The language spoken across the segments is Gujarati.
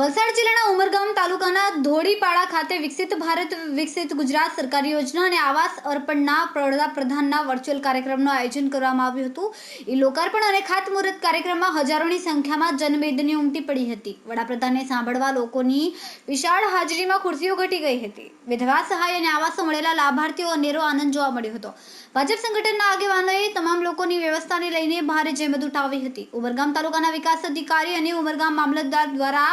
વલસાડ જિલ્લાના ઉમરગામ તાલુકાના ધોળીપાડા ખાતે વિકસિત ભારત, વિકસિત ગુજરાત સરકારી યોજના અને આવાસ અર્પણના વડાપ્રધાનના વર્ચ્યુઅલ કાર્યક્રમનું આયોજન કરવામાં આવ્યું હતું. એ લોકાર્પણ અને ખાતમુહૂર્ત કાર્યક્રમમાં હજારોની સંખ્યામાં જનમેદની ઉમટી પડી હતી. વડાપ્રધાનને સાંભળવા લોકોની વિશાળ હાજરીમાં ખુરશીઓ ઘટી ગઈ હતી. વિધવા સહાય અને આવાસો મળેલા લાભાર્થીઓ અનેરો આનંદ જોવા મળ્યો હતો. ભાજપ સંગઠનના આગેવાનોએ તમામ લોકોની વ્યવસ્થાને લઈને ભારે જહેમત ઉઠાવી હતી. ઉમરગામ તાલુકાના વિકાસ અધિકારી અને ઉમરગામ મામલતદાર દ્વારા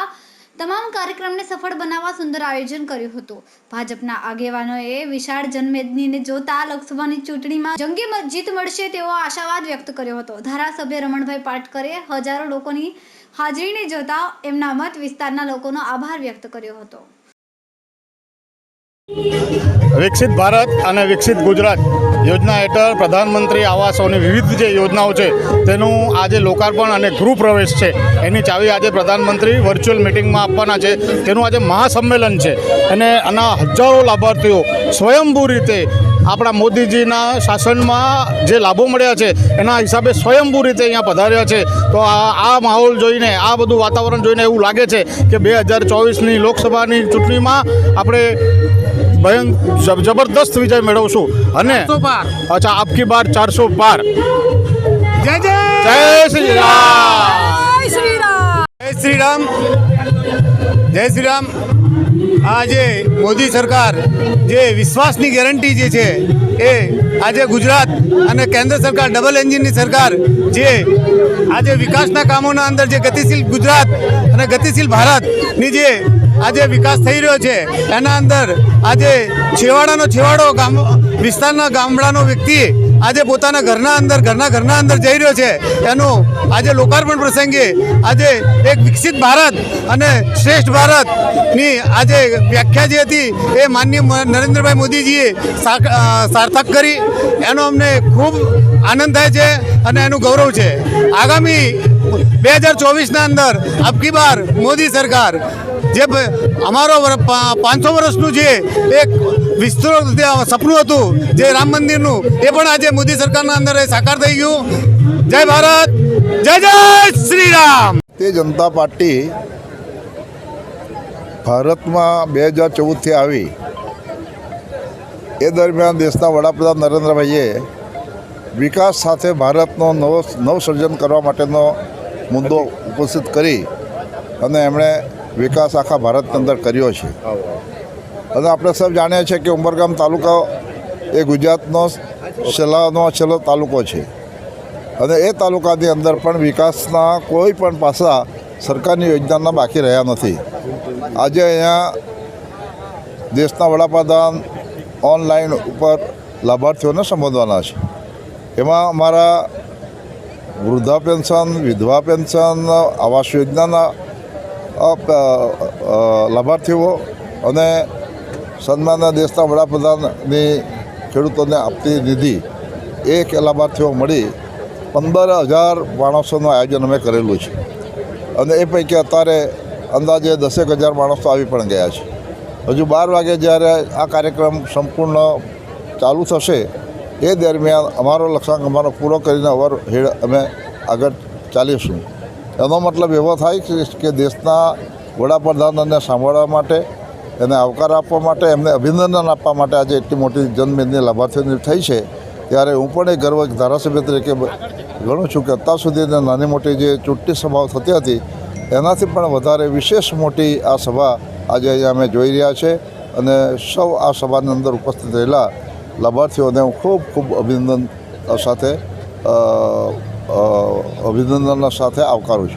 તમામ કાર્યક્રમને સફળ બનાવવા સુંદર આયોજન કર્યું હતું. ભાજપના આગેવાનોએ વિશાળ જનમેદનીને જોતા લોકસભાની ચૂંટણીમાં જંગી જીત મળશે તેવો આશાવાદ વ્યક્ત કર્યો હતો. ધારાસભ્ય રમણભાઈ પાટકરે હજારો લોકોની હાજરીને જોતા એમના મત વિસ્તારના લોકોનો આભાર વ્યક્ત કર્યો હતો. વિકસિત ભારત અને વિકસિત ગુજરાત યોજના હેઠળ પ્રધાનમંત્રી આવાસોની વિવિધ જે યોજનાઓ છે, તેનું આજે લોકાર્પણ અને ગૃહપ્રવેશ છે. એની ચાવી આજે પ્રધાનમંત્રી વર્ચ્યુઅલ મિટિંગમાં આપવાના છે. તેનું આજે મહાસંમેલન છે. અને આના હજારો લાભાર્થીઓ સ્વયંભૂ રીતે આપણા મોદીજીના શાસનમાં જે લાભો મળ્યા છે, એના હિસાબે સ્વયંભૂ રીતે અહીંયા પધાર્યા છે. તો આ આ માહોલ જોઈને, આ બધું વાતાવરણ જોઈને એવું લાગે છે કે બે હજાર ચોવીસની લોકસભાની ચૂંટણીમાં આપણે ભયંક જબરદસ્ત વિજય મેળવશું. અને અચ્છા આપકી બાર ચારસો પાર જય જય! જય શ્રી રામ જય શ્રી રામ જય શ્રી રામ આજે મોદી સરકાર જે વિશ્વાસની ગેરંટી જે છે એ આજે ગુજરાત અને કેન્દ્ર સરકાર ડબલ એન્જિનની સરકાર જે આજે વિકાસના કામોના અંદર જે ગતિશીલ ગુજરાત અને ગતિશીલ ભારતની જે આજે વિકાસ થઈ રહ્યો છે. એના અંદર આજે છેવાડાનો છેવાડો ગામ, વિસ્તારના ગામડાનો વ્યક્તિ આજે પોતાના ઘરના અંદર, ઘરના ઘરના અંદર જઈ રહ્યો છે. એનું આજે લોકાર્પણ પ્રસંગે આજે એક વિકસિત ભારત અને શ્રેષ્ઠ ભારતની આજે વ્યાખ્યા જે હતી એ માનનીય નરેન્દ્રભાઈ મોદીજીએ સાર્થક કરી. એનો અમને ખૂબ આનંદ થાય છે અને એનું ગૌરવ છે. આગામી બે હજાર ચોવીસના અંદર અબકી બાર મોદી સરકાર જે અમારો પાંચસો વર્ષનું જે એક વિસ્તૃત સપનું હતું, જે રામ મંદિરનું, એ પણ આજે મોદી સરકારના અંદર સાકાર થઈ ગયું. જય ભારત, જય જય શ્રી રામ તે જનતા પાર્ટી ભારતમાં બે હજાર ચૌદથી આવી. એ દરમિયાન દેશના વડાપ્રધાન નરેન્દ્રભાઈએ વિકાસ સાથે ભારતનો નવો નવસર્જન કરવા માટેનો મુદ્દો ઉપસ્થિત કરી અને એમણે વિકાસ આખા ભારતની અંદર કર્યો છે. અને આપણે સૌ જાણીએ છીએ કે ઉમરગામ તાલુકો એ ગુજરાતનો છેલ્લાનો છેલ્લો તાલુકો છે. અને એ તાલુકાની અંદર પણ વિકાસના કોઈ પણ પાસા સરકારની યોજનાના બાકી રહ્યા નથી. આજે અહીંયા દેશના વડાપ્રધાન ઓનલાઈન ઉપર લાભાર્થીઓને સંબોધવાના છે. એમાં અમારા વૃદ્ધા પેન્શન, વિધવા પેન્શન, આવાસ યોજનાના લાભાર્થીઓ અને સન્માનના દેશના વડાપ્રધાનની ખેડૂતોને આપતી નિધિ. એક લાભાર્થીઓ મળી પંદર હજાર માણસોનું આયોજન અમે કરેલું છે. અને એ પૈકી અત્યારે અંદાજે દસેક હજાર માણસો આવી પણ ગયા છે. હજુ બાર વાગે જ્યારે આ કાર્યક્રમ સંપૂર્ણ ચાલુ થશે, એ દરમિયાન અમારો લક્ષ્યાંક અમારો પૂરો કરીને અવર હેડ અમે આગળ ચાલીશું. એનો મતલબ એવો થાય કે- દેશના વડાપ્રધાનને સાંભળવા માટે એને આવકાર આપવા માટે, એમને અભિનંદન આપવા માટે આજે એટલી મોટી જનમેદની લાભાર્થીઓની થઈ છે. ત્યારે હું પણ એ ગર્વ ધારાસભ્ય તરીકે ગણું છું કે અત્યાર સુધીની નાની મોટી જે ચૂંટણી સભાઓ થતી હતી, એનાથી પણ વધારે વિશેષ મોટી આ સભા આજે અહીંયા અમે જોઈ રહ્યા છે અને સૌ આ સભાની અંદર ઉપસ્થિત રહેલા લાભાર્થીઓને હું ખૂબ ખૂબ અભિનંદન સાથે અભિનંદનના સાથે આવકારું છું.